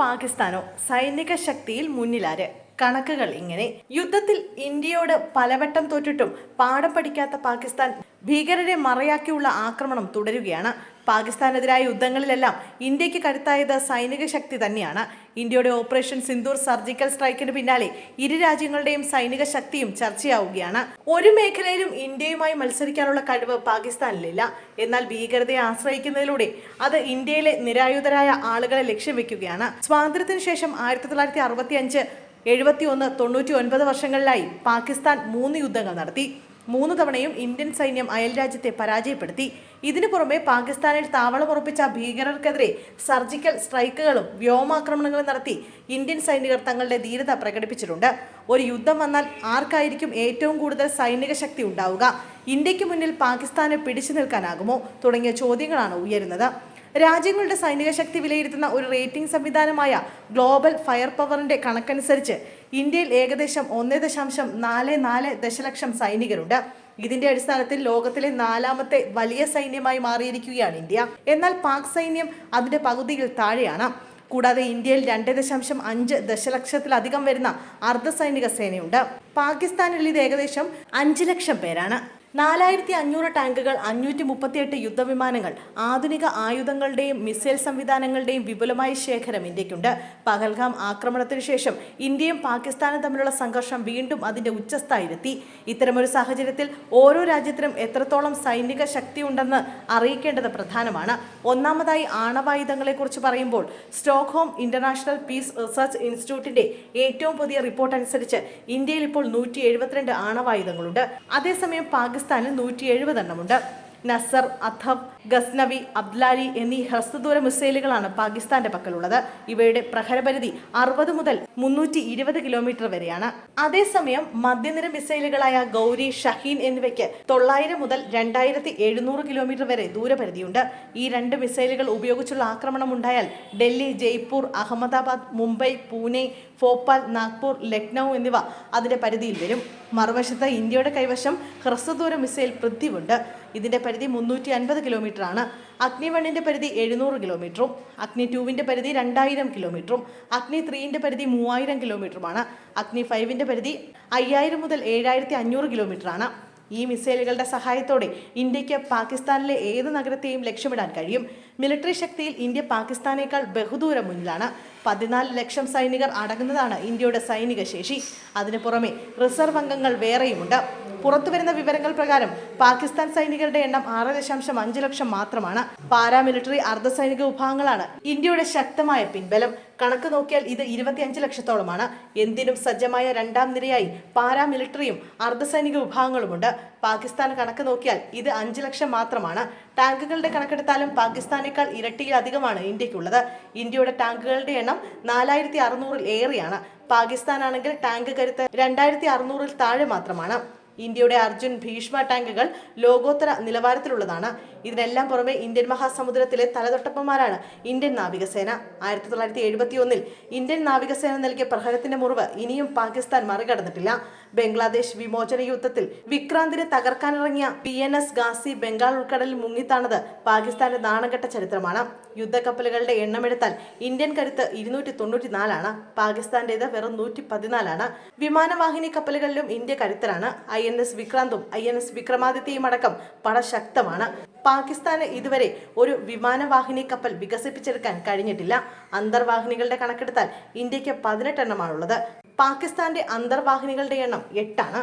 പാകിസ്ഥാനോ സൈനിക ശക്തിയിൽ മുന്നിലാര്? കണക്കുകൾ ഇങ്ങനെ. യുദ്ധത്തിൽ ഇന്ത്യയോട് പലവട്ടം തോറ്റിട്ടും പാഠം പഠിക്കാത്ത പാകിസ്ഥാൻ ഭീകരരെ മറയാക്കിയുള്ള ആക്രമണം തുടരുകയാണ്. പാകിസ്ഥാനെതിരായ യുദ്ധങ്ങളിലെല്ലാം ഇന്ത്യയ്ക്ക് കരുത്തായത് സൈനിക ശക്തി തന്നെയാണ്. ഇന്ത്യയുടെ ഓപ്പറേഷൻ സിന്ധൂർ സർജിക്കൽ സ്ട്രൈക്കിന് പിന്നാലെ ഇരു രാജ്യങ്ങളുടെയും സൈനിക ശക്തിയും ചർച്ചയാവുകയാണ്. ഒരു മേഖലയിലും ഇന്ത്യയുമായി മത്സരിക്കാനുള്ള കഴിവ് പാകിസ്ഥാനിലില്ല. എന്നാൽ ഭീകരതയെ ആശ്രയിക്കുന്നതിലൂടെ അത് ഇന്ത്യയിലെ നിരായുധരായ ആളുകളെ ലക്ഷ്യം വെക്കുകയാണ്. സ്വാതന്ത്ര്യത്തിന് ശേഷം ആയിരത്തി തൊള്ളായിരത്തി അറുപത്തി അഞ്ച് എഴുപത്തി ഒന്ന് തൊണ്ണൂറ്റി ഒൻപത് വർഷങ്ങളിലായി പാകിസ്ഥാൻ മൂന്ന് യുദ്ധങ്ങൾ നടത്തി. മൂന്ന് തവണയും ഇന്ത്യൻ സൈന്യം അയൽരാജ്യത്തെ പരാജയപ്പെടുത്തി. ഇതിനു പുറമെ പാകിസ്ഥാനിൽ താവളമുറപ്പിച്ച ഭീകരർക്കെതിരെ സർജിക്കൽ സ്ട്രൈക്കുകളും വ്യോമാക്രമണങ്ങളും നടത്തി ഇന്ത്യൻ സൈനികർ തങ്ങളുടെ ധീരത പ്രകടിപ്പിച്ചിട്ടുണ്ട്. ഒരു യുദ്ധം വന്നാൽ ആർക്കായിരിക്കും ഏറ്റവും കൂടുതൽ സൈനിക ശക്തി ഉണ്ടാവുക? ഇന്ത്യയ്ക്ക് മുന്നിൽ പാകിസ്ഥാന് പിടിച്ചു നിൽക്കാനാകുമോ? തുടങ്ങിയ ചോദ്യങ്ങളാണ് ഉയരുന്നത്. രാജ്യങ്ങളുടെ സൈനിക ശക്തി വിലയിരുത്തുന്ന ഒരു റേറ്റിംഗ് സംവിധാനമായ ഗ്ലോബൽ ഫയർ പവറിന്റെ കണക്കനുസരിച്ച് ഇന്ത്യയിൽ ഏകദേശം ഒന്ന് ദശാംശം നാല് നാല് ദശലക്ഷം സൈനികരുണ്ട്. ഇതിന്റെ അടിസ്ഥാനത്തിൽ ലോകത്തിലെ നാലാമത്തെ വലിയ സൈന്യമായി മാറിയിരിക്കുകയാണ് ഇന്ത്യ. എന്നാൽ പാക് സൈന്യം അതിന്റെ പകുതിയിൽ താഴെയാണ്. കൂടാതെ ഇന്ത്യയിൽ രണ്ട് ദശാംശം അഞ്ച് ദശലക്ഷത്തിലധികം വരുന്ന അർദ്ധസൈനിക സേനയുണ്ട്. പാകിസ്ഥാനിൽ ഇത് ഏകദേശം അഞ്ച് ലക്ഷം പേരാണ്. നാലായിരത്തി അഞ്ഞൂറ് ടാങ്കുകൾ അഞ്ഞൂറ്റി മുപ്പത്തിയെട്ട് യുദ്ധവിമാനങ്ങൾ ആധുനിക ആയുധങ്ങളുടെയും മിസൈൽ സംവിധാനങ്ങളുടെയും വിപുലമായ ശേഖരം ഇന്ത്യക്കുണ്ട് പഹൽഗാം ആക്രമണത്തിന് ശേഷം ഇന്ത്യയും പാകിസ്ഥാനും തമ്മിലുള്ള സംഘർഷം വീണ്ടും അതിന്റെ ഉച്ചസ്ഥായിലെത്തി. ഇത്തരമൊരു സാഹചര്യത്തിൽ ഓരോ രാജ്യത്തിനും എത്രത്തോളം സൈനിക ശക്തിയുണ്ടെന്ന് അറിയിക്കേണ്ടത് പ്രധാനമാണ്. ഒന്നാമതായി ആണവായുധങ്ങളെക്കുറിച്ച് പറയുമ്പോൾ സ്റ്റോക്ക്ഹോം ഇന്റർനാഷണൽ പീസ് റിസർച്ച് ഇൻസ്റ്റിറ്റ്യൂട്ടിന്റെ ഏറ്റവും പുതിയ റിപ്പോർട്ട് അനുസരിച്ച് ഇന്ത്യയിൽ ഇപ്പോൾ നൂറ്റി എഴുപത്തിരണ്ട് ആണവായുധങ്ങളുണ്ട്. അതേസമയം പാകിസ്ഥാനിൽ നൂറ്റി എഴുപതെണ്ണമുണ്ട് നസർ അഥവ് ഗസ്നവി അബ്ദുലാരി എന്നീ ഹ്രസ്വദൂര മിസൈലുകളാണ് പാകിസ്ഥാന്റെ പക്കലുള്ളത്. ഇവയുടെ പ്രഹരപരിധി അറുപത് മുതൽ മുന്നൂറ്റി ഇരുപത് കിലോമീറ്റർ വരെയാണ്. അതേസമയം മധ്യനിര മിസൈലുകളായ ഗൗരി ഷഹീൻ എന്നിവയ്ക്ക് തൊള്ളായിരം മുതൽ രണ്ടായിരത്തി എഴുന്നൂറ് കിലോമീറ്റർ വരെ ദൂരപരിധിയുണ്ട്. ഈ രണ്ട് മിസൈലുകൾ ഉപയോഗിച്ചുള്ള ആക്രമണം ഉണ്ടായാൽ ഡൽഹി ജയ്പൂർ അഹമ്മദാബാദ് മുംബൈ പൂനെ ഭോപ്പാൽ നാഗ്പൂർ ലക്നൗ എന്നിവ അതിന്റെ പരിധിയിൽ വരും. മറുവശത്ത് ഇന്ത്യയുടെ കൈവശം ഹ്രസ്വദൂര മിസൈൽ പൃഥ്വിയുണ്ട്. ഇതിന്റെ പരിധി മുന്നൂറ്റി അൻപത് കിലോമീറ്റർ ആണ് അഗ്നി വണ്ണിന്റെ പരിധി എഴുന്നൂറ് കിലോമീറ്ററും അഗ്നി ടൂവിന്റെ പരിധി രണ്ടായിരം കിലോമീറ്ററും അഗ്നി ത്രീന്റെ പരിധി മൂവായിരം കിലോമീറ്ററുമാണ്. അഗ്നി ഫൈവിന്റെ പരിധി അയ്യായിരം മുതൽ ഏഴായിരത്തി അഞ്ഞൂറ് കിലോമീറ്ററാണ്. ഈ മിസൈലുകളുടെ സഹായത്തോടെ ഇന്ത്യയ്ക്ക് പാകിസ്ഥാനിലെ ഏത് നഗരത്തെയും ലക്ഷ്യമിടാൻ കഴിയും? മിലിറ്ററി ശക്തിയിൽ ഇന്ത്യ പാകിസ്ഥാനേക്കാൾ ബഹുദൂരം മുന്നിലാണ്. പതിനാല് ലക്ഷം സൈനികർ അടങ്ങുന്നതാണ് ഇന്ത്യയുടെ സൈനിക ശേഷി. അതിനു പുറമെ റിസർവ് അംഗങ്ങൾ വേറെയുമുണ്ട്. പുറത്തുവരുന്ന വിവരങ്ങൾ പ്രകാരം പാകിസ്ഥാൻ സൈനികരുടെ എണ്ണം ആറ് ദശാംശം അഞ്ച് ലക്ഷം മാത്രമാണ്. പാരാമിലിറ്ററി അർദ്ധസൈനിക വിഭാഗങ്ങളാണ് ഇന്ത്യയുടെ ശക്തമായ പിൻബലം. കണക്ക് നോക്കിയാൽ ഇത് ഇരുപത്തിയഞ്ച് ലക്ഷത്തോളമാണ്. എന്തിനും സജ്ജമായ രണ്ടാം നിരയായി പാരാമിലിറ്ററിയും അർദ്ധസൈനിക വിഭാഗങ്ങളുമുണ്ട്. പാകിസ്ഥാൻ കണക്ക് നോക്കിയാൽ ഇത് അഞ്ച് ലക്ഷം മാത്രമാണ്. ടാങ്കുകളുടെ കണക്കെടുത്താലും പാകിസ്ഥാനേക്കാൾ ഇരട്ടിയിലധികമാണ് ഇന്ത്യക്കുള്ളത്. ഇന്ത്യയുടെ ടാങ്കുകളുടെ എണ്ണം നാലായിരത്തി അറുന്നൂറിൽ ഏറെയാണ്. പാകിസ്ഥാനാണെങ്കിൽ ടാങ്ക് കരുത്ത് രണ്ടായിരത്തി അറുന്നൂറിൽ താഴെ മാത്രമാണ്. ഇന്ത്യയുടെ അർജുൻ ഭീഷ്മ ടാങ്കുകൾ ലോകോത്തര നിലവാരത്തിലുള്ളതാണ്. ഇതിനെല്ലാം പുറമെ ഇന്ത്യൻ മഹാസമുദ്രത്തിലെ തലതൊട്ടപ്പന്മാരാണ് ഇന്ത്യൻ നാവികസേന. ആയിരത്തി തൊള്ളായിരത്തി എഴുപത്തി ഒന്നിൽ ഇന്ത്യൻ നാവികസേന നൽകിയ പ്രഹരത്തിന്റെ മുറിവ് ഇനിയും പാകിസ്ഥാൻ മറികടന്നിട്ടില്ല. ബംഗ്ലാദേശ് വിമോചന യുദ്ധത്തിൽ വിക്രാന്തിനെ തകർക്കാനിറങ്ങിയ P N S Ghazi Bengal ഉൾക്കടലിൽ മുങ്ങിത്താണത് പാകിസ്ഥാന്റെ നാണംകെട്ട ചരിത്രമാണ്. യുദ്ധക്കപ്പലുകളുടെ എണ്ണമെടുത്താൽ ഇന്ത്യൻ കരുത്ത് ഇരുന്നൂറ്റി തൊണ്ണൂറ്റി നാലാണ് പാകിസ്ഥാന്റേത് വെറും നൂറ്റി പതിനാലാണ് വിമാനവാഹിനി കപ്പലുകളിലും ഇന്ത്യ കരുത്തരാണ്. ഐ എൻ എസ് വിക്രാന്തും ഐ എൻ എസ് വിക്രമാദിത്യയും അടക്കം പടശക്തമാണ് പാകിസ്ഥാന് ഇതുവരെ ഒരു വിമാനവാഹിനി കപ്പൽ വികസിപ്പിച്ചെടുക്കാൻ കഴിഞ്ഞിട്ടില്ല. അന്തർവാഹിനികളുടെ കണക്കെടുത്താൽ ഇന്ത്യയ്ക്ക് പതിനെട്ടെണ്ണമാണുള്ളത്. പാകിസ്ഥാന്റെ അന്തർവാഹിനികളുടെ എണ്ണം എട്ടാണ്.